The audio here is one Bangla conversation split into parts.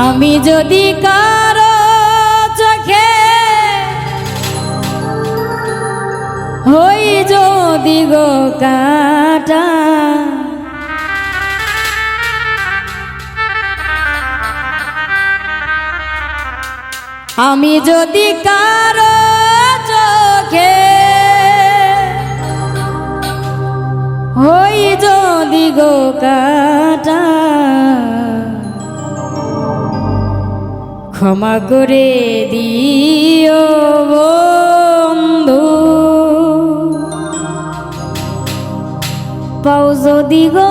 আমি যদি কারও চোখে হই যদি গো কাটা, আমি যদি কারও চোখে হই যদি গো কাটা ক্ষমা করে দিও বন্ধু। পাও যদি গো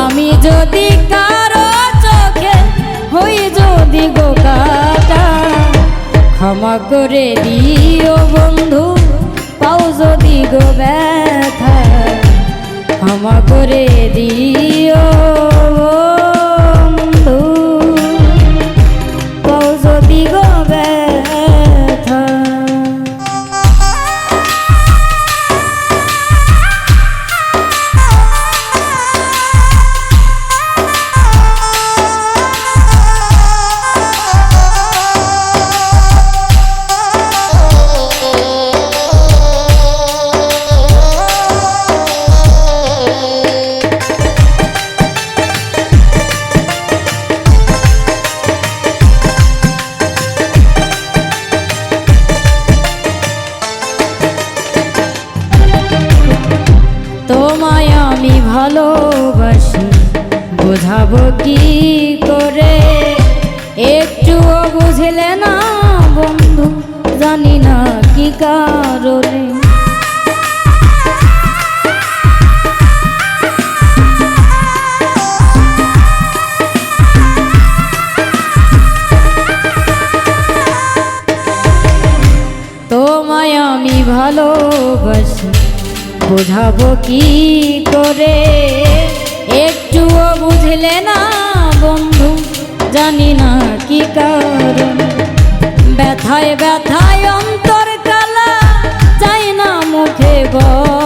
আমি যদি কারও যদি গো কাটা, ক্ষমা করে দিও বন্ধু, পাও যদি গো ব্যথা, ক্ষমা করে দিও ভালোবাসি বোঝাবো কি করে? একটুও বুঝলে না বন্ধু জানি না কি কারণে। বোঝাবো কি করে? একটুও বুঝলে না বন্ধু, জানি না কি কারণ। ব্যথায় ব্যথায় অন্তর কালা চাই না মুখে বলা।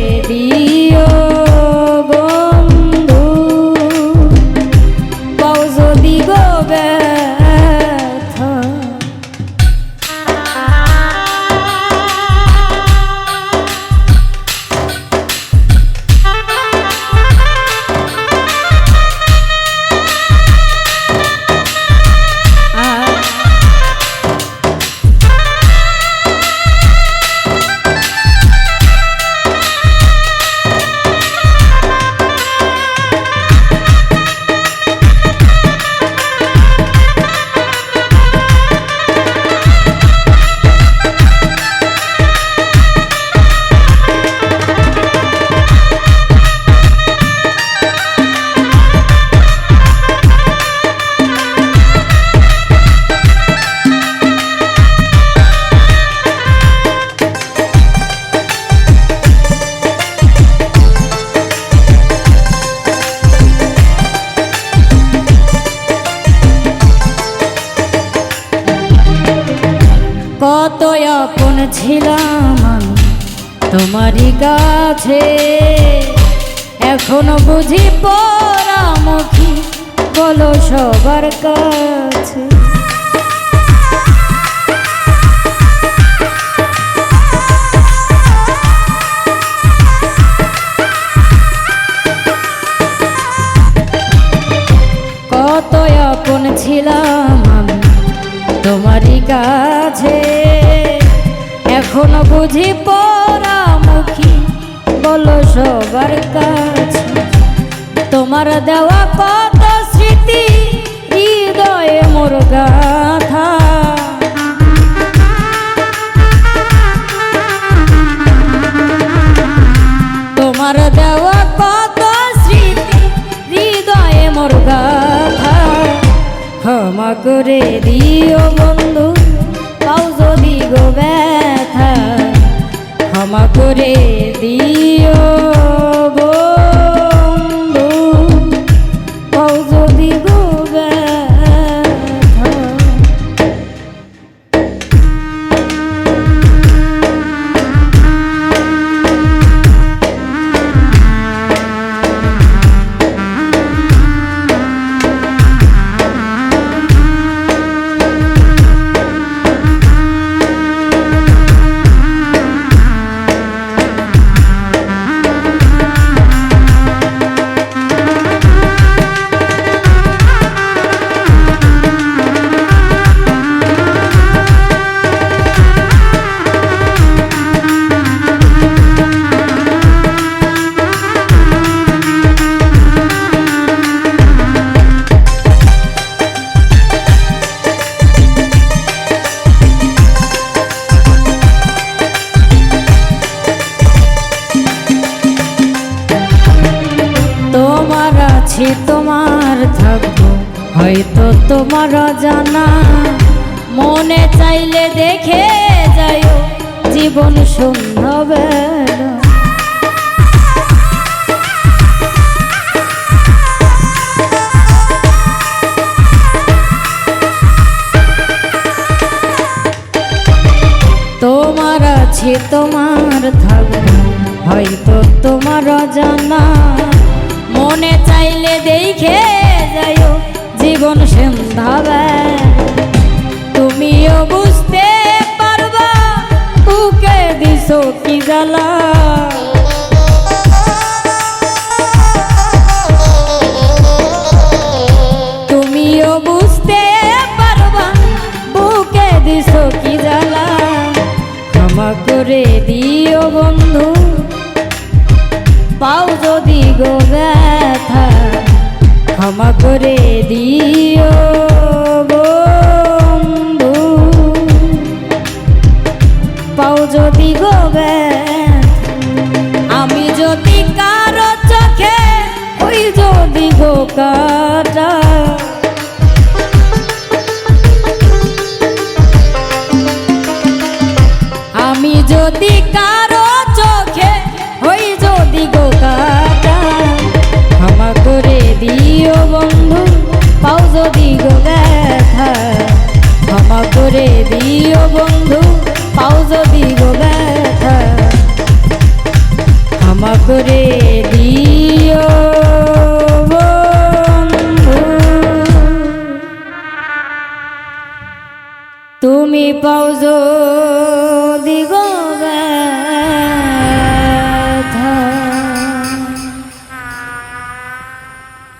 ছিলাম আমি তোমারই কাছে। এখনও বুঝি পরামুখী, বলো সবার কাছে। কত আপন ছিলাম আমি তোমারই কাছে। এখনও বুঝি পরামুখী, বলো সবার কাছে, তোমার দেওয়া কত স্মৃতি, হৃদয়ে মোর গাথা। তোমার দেওয়া কত স্মৃতি, হৃদয়ে মোর গাথা। ক্ষমা করে দিও বন্ধু ক্ষমা করে দিও। হয়তো তোমার জানা মনে চাইলে দেখে যাইও, জীবন সুন্দর তোমার আছে, তোমার থাকব। হয়তো তোমার জানা মনে চাইলে দেখে জীবন সন্ধ্যাবে, তুমিও বুঝতে পারবা বুকে দিছো কি জ্বালা। তুমিও বুঝতে দিও বন্ধু, পাও যদি গো ব্যথা। ক্ষমা করে দিও বন্ধু। পাও যদি গো আমি যদি কারও চোখে, ওই যদি গো কাটা দিও বন্ধু পাও যদি গো